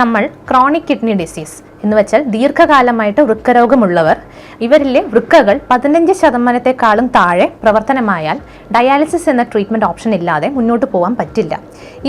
നമ്മൾ chronic kidney disease എന്ന് വെച്ചാൽ ദീർഘകാലമായിട്ട് വൃക്കരോഗമുള്ളവർ ഇവരിലെ വൃക്കകൾ പതിനഞ്ച് ശതമാനത്തെക്കാളും താഴെ പ്രവർത്തനമായാൽ ഡയാലിസിസ് എന്ന ട്രീറ്റ്മെന്റ് ഓപ്ഷൻ ഇല്ലാതെ മുന്നോട്ട് പോകാൻ പറ്റില്ല.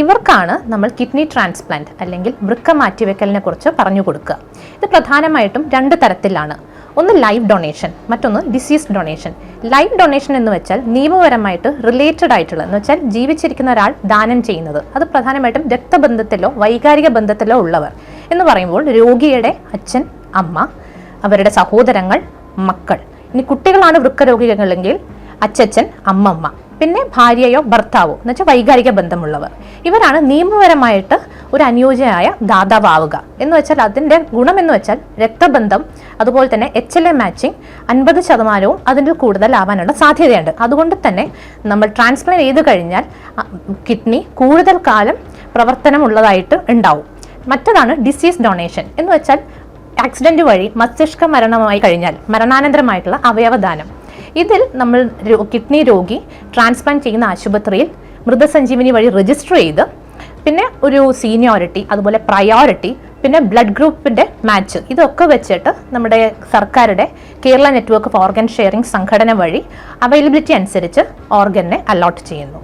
ഇവർക്കാണ് നമ്മൾ കിഡ്നി ട്രാൻസ്പ്ലാന്റ് അല്ലെങ്കിൽ വൃക്ക മാറ്റിവെക്കലിനെ കുറിച്ച് പറഞ്ഞു കൊടുക്കുക. ഇത് പ്രധാനമായിട്ടും രണ്ട് തരത്തിലാണ്. ഒന്ന് ലൈവ് ഡൊണേഷൻ മറ്റൊന്ന് ഡിസീസ് ഡൊണേഷൻ ലൈവ് ഡൊണേഷൻ എന്ന് വെച്ചാൽ നിയമപരമായിട്ട് റിലേറ്റഡ് ആയിട്ടുള്ള എന്ന് വെച്ചാൽ ജീവിച്ചിരിക്കുന്ന ഒരാൾ ദാനം ചെയ്യുന്നത്. അത് പ്രധാനമായിട്ടും രക്തബന്ധത്തിലോ വൈകാരിക ബന്ധത്തിലോ ഉള്ളവർ. എന്ന് പറയുമ്പോൾ രോഗിയുടെ അച്ഛൻ അമ്മ അവരുടെ സഹോദരങ്ങൾ മക്കൾ. ഇനി കുട്ടികളാണ് വൃക്കരോഗികളെങ്കിൽ അച്ഛൻ അമ്മമ്മ. പിന്നെ ഭാര്യയോ ഭർത്താവോ എന്ന് വെച്ചാൽ വൈകാരിക ബന്ധമുള്ളവർ. ഇവരാണ് നിയമപരമായിട്ട് ഒരു അനുയോജ്യമായ ദാതാവാവുക. എന്ന് വെച്ചാൽ അതിന്റെ ഗുണം എന്ന് വെച്ചാൽ രക്തബന്ധം അതുപോലെ തന്നെ എച്ച് എൽ എ മാച്ചിങ് അൻപത് ശതമാനവും അതിന്റെ കൂടുതലാവാനുള്ള സാധ്യതയുണ്ട്. അതുകൊണ്ട് തന്നെ നമ്മൾ ട്രാൻസ്പ്ലാന്റ് ചെയ്ത് കഴിഞ്ഞാൽ കിഡ്നി കൂടുതൽ കാലം പ്രവർത്തനമുള്ളതായിട്ട് ഉണ്ടാവും. മറ്റതാണ് ഡിസീസ് ഡൊണേഷൻ എന്ന് വെച്ചാൽ ആക്സിഡന്റ് വഴി മസ്തിഷ്ക മരണമായി കഴിഞ്ഞാൽ മരണാനന്തരമായിട്ടുള്ള അവയവദാനം. ഇതിൽ നമ്മൾ കിഡ്നി രോഗി ട്രാൻസ്പ്ലാന്റ് ചെയ്യുന്ന ആശുപത്രിയിൽ മൃതസഞ്ജീവനി വഴി രജിസ്റ്റർ ചെയ്ത് പിന്നെ ഒരു സീനിയോറിറ്റി അതുപോലെ പ്രയോറിറ്റി പിന്നെ ബ്ലഡ് ഗ്രൂപ്പിന്റെ മാച്ച് ഇതൊക്കെ വെച്ചിട്ട് നമ്മുടെ സർക്കാരുടെ Kerala network of organ sharing സംഘടന വഴി അവൈലബിലിറ്റി അനുസരിച്ച് ഓർഗനെ അലോട്ട് ചെയ്യുന്നു.